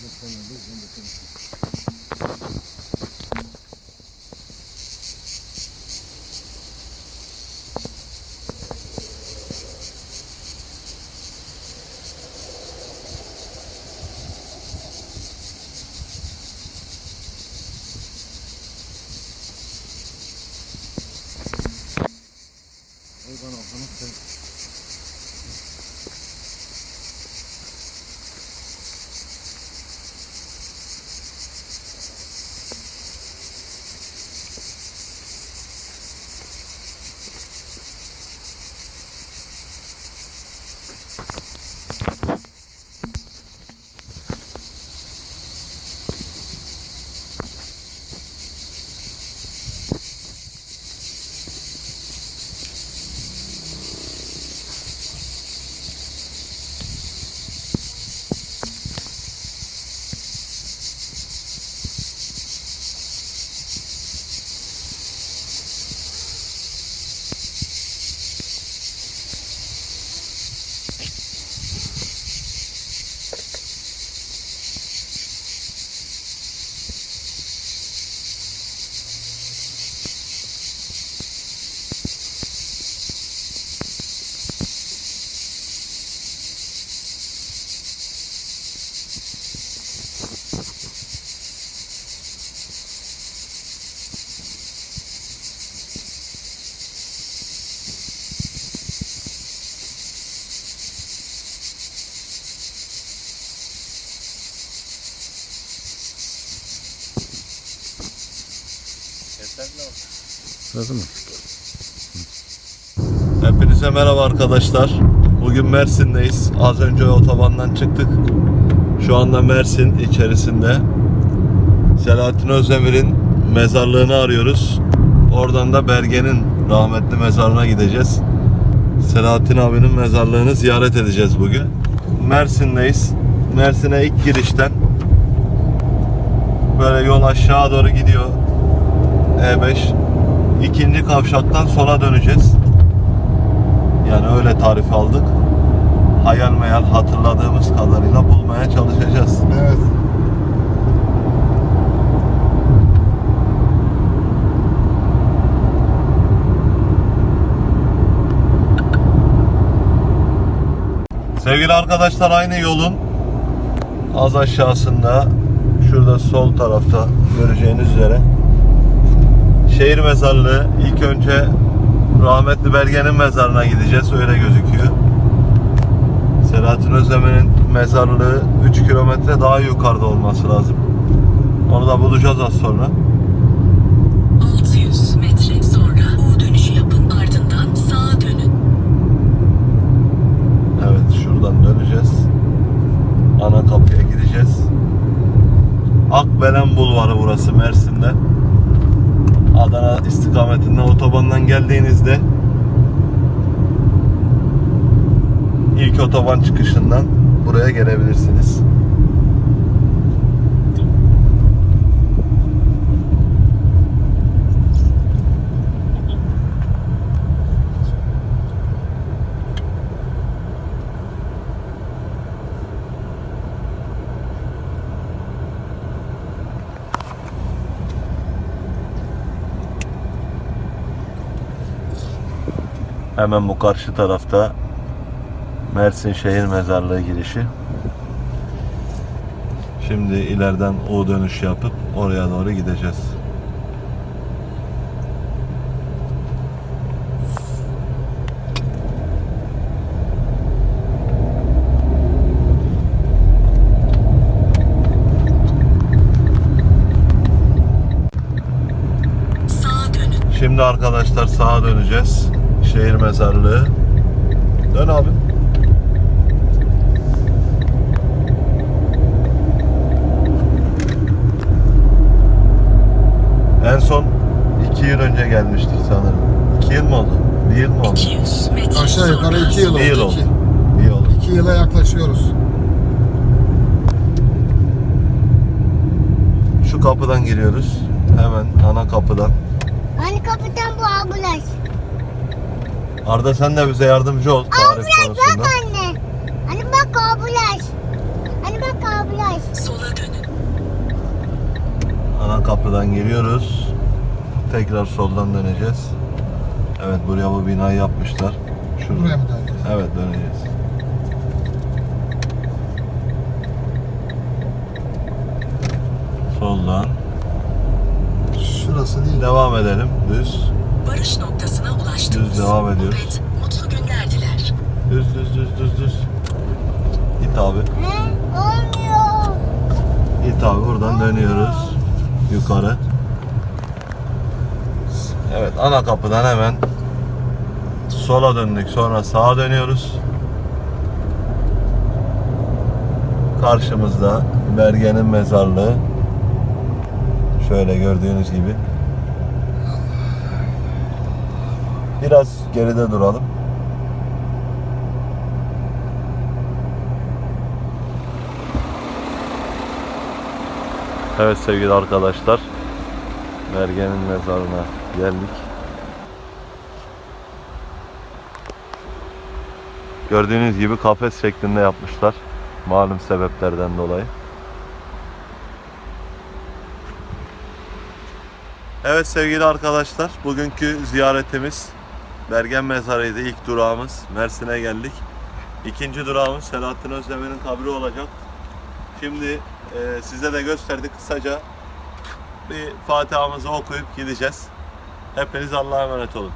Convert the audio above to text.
Закону, без Sırası mı? Hepinize merhaba arkadaşlar. Bugün Mersin'deyiz. Az önce otobandan çıktık. Şu anda Mersin içerisinde Selahattin Özdemir'in mezarlığını arıyoruz. Oradan da Bergen'in rahmetli mezarına gideceğiz. Selahattin abinin mezarlığını ziyaret edeceğiz bugün. Mersin'deyiz. Mersin'e ilk girişten böyle yol aşağı doğru gidiyor. E5 ikinci kavşaktan sola döneceğiz. Yani öyle tarif aldık. Hayal meyal hatırladığımız kadarıyla bulmaya çalışacağız. Evet. Sevgili arkadaşlar aynı yolun az aşağısında şurada sol tarafta göreceğiniz üzere şehir mezarlığı ilk önce rahmetli Belge'nin mezarına gideceğiz öyle gözüküyor. Selahattin Özdemir'in mezarlığı 3 kilometre daha yukarıda olması lazım. Onu da bulacağız az sonra. 600 metre sonra U dönüşü yapın ardından sağa dönün. Evet şuradan döneceğiz. Ana kapıya gideceğiz. Akbelen Bulvarı burası Mersin'de. Adana istikametinden otobandan geldiğinizde ilk otoban çıkışından buraya gelebilirsiniz. Hemen bu karşı tarafta Mersin Şehir Mezarlığı girişi. Şimdi ileriden U dönüş yapıp oraya doğru gideceğiz. Şimdi arkadaşlar sağa döneceğiz. Şehir mezarlığı. Dön abi. En son iki yıl önce gelmiştik sanırım. İki yıl mı oldu? Bir yıl mı oldu? 200 metre Aşağı yukarı iki yıl oldu. Bir yıl oldu. iki. Bir yıl oldu. İki yıla yaklaşıyoruz. Şu kapıdan giriyoruz. Hemen ana kapıdan. Hani kapıdan bu ambulans. Arda sen de bize yardımcı ol tarif Ambulans konusunda. bak anne. Hani bak ambulans. Hani bak ambulans. sola kapıdan giriyoruz. Tekrar soldan döneceğiz. Evet buraya bu binayı yapmışlar. Şurada. Buraya mı döneceğiz? Evet döneceğiz. Soldan. Şurası değil. Devam edelim. Düz. Varış noktasına ulaştınız. Düz devam ediyoruz. Opet, mutlu günler diler. Düz düz düz düz düz. Git abi. Olmuyor. Git abi buradan dönüyoruz. Yukarı. Evet ana kapıdan hemen sola döndük. Sonra sağa dönüyoruz. Karşımızda Bergen'in mezarlığı. Şöyle gördüğünüz gibi. Biraz geride duralım. Evet sevgili arkadaşlar. Mergen'in mezarına geldik. Gördüğünüz gibi kafes şeklinde yapmışlar. Malum sebeplerden dolayı. Evet sevgili arkadaşlar. Bugünkü ziyaretimiz Bergen Mezarı'ydı. ilk durağımız. Mersin'e geldik. İkinci durağımız Selahattin Özdemir'in kabri olacak. Şimdi e, size de gösterdik kısaca bir Fatiha'mızı okuyup gideceğiz. Hepiniz Allah'a emanet olun.